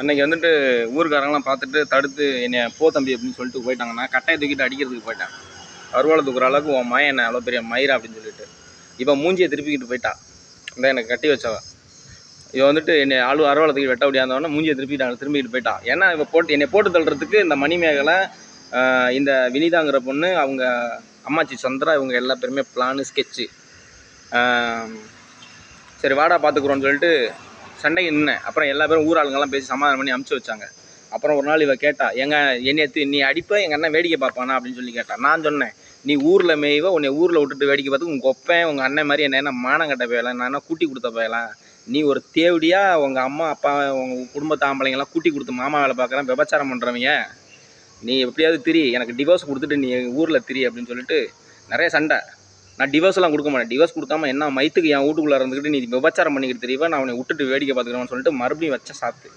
அன்னைக்கு வந்துட்டு ஊருக்காரங்களாம் பார்த்துட்டு தடுத்து என்னை போ தம்பி அப்படின்னு சொல்லிட்டு போயிட்டாங்க நான் கட்டையை தூக்கிட்டு அடிக்கிறதுக்கு போயிட்டேன். அருவாளை தூக்குற அளவுக்கு உன் மாய என்ன அவ்வளோ பெரிய மயிரா அப்படின்னு சொல்லிட்டு. இப்போ மூஞ்சியை திருப்பிக்கிட்டு போயிட்டா இந்த எனக்கு கட்டி வச்சவ இவன் வந்துட்டு என்னை ஆளு அருவாளை தூக்கி வெட்ட முடியாதவொடனே மூஞ்சியை திருப்பிட்டாங்க திரும்பிக்கிட்டு போயிட்டா ஏன்னா இவ போட்டு என்னை போட்டு தள்ளுறதுக்கு இந்த மணிமேகலை இந்த வினிதாங்கிற பொண்ணு அவங்க அம்மாச்சி சந்திரா இவங்க எல்லா பேருமே பிளானு ஸ்கெட்சு சரி வாடா பார்த்துக்குறோன்னு சொல்லிட்டு சண்டைக்கு நின்னேன் அப்புறம் எல்லா பேரும் ஊர் ஆளுங்கெல்லாம் பேசி சமாதானம் பண்ணி அமுச்சு வச்சாங்க. அப்புறம் ஒரு நாள் இவ கேட்டா எங்க என்னை எடுத்து நீ அடிப்ப? எங்கள் அண்ணன் வேடிக்கை பார்ப்பானா? அப்படின்னு சொல்லி கேட்டா நான் சொன்னேன் நீ ஊரில் மேய்வ உன்னை ஊரில் விட்டுட்டு வேடிக்கை பார்த்து உங்கள் கொப்பேன் உங்கள் அண்ணன் மாதிரி என்ன என்ன மானம் கட்ட போயலாம்? நான் என்ன கூட்டி கொடுத்த போயலாம்? நீ ஒரு தேவடியாக உங்கள் அம்மா அப்பா உங்கள் குடும்பத்து ஆம்பளைங்கெல்லாம் கூட்டி கொடுத்து மாமா வேலை பார்க்குறேன் விபச்சாரம் பண்ணுறவங்க நீ எப்படியாவது திரி எனக்கு டிவோர்ஸ் கொடுத்துட்டு நீ ஊரில் திரி அப்படின்னு சொல்லிட்டு நிறைய சண்டை. நான் டிவோர்ஸ்லாம் கொடுக்க மாட்டேன். டிவோர்ஸ் கொடுக்காம என்ன மைத்துக்கு என் வீட்டுக்குள்ளே இருந்துக்கிட்டு நீ விபச்சாரம் பண்ணிக்கிட்டு தெரியவா நான் அவனை விட்டுட்டு வேடிக்கை பார்த்துக்கிறேன்னு சொல்லிட்டு மறுபடியும் வச்ச சாத்து.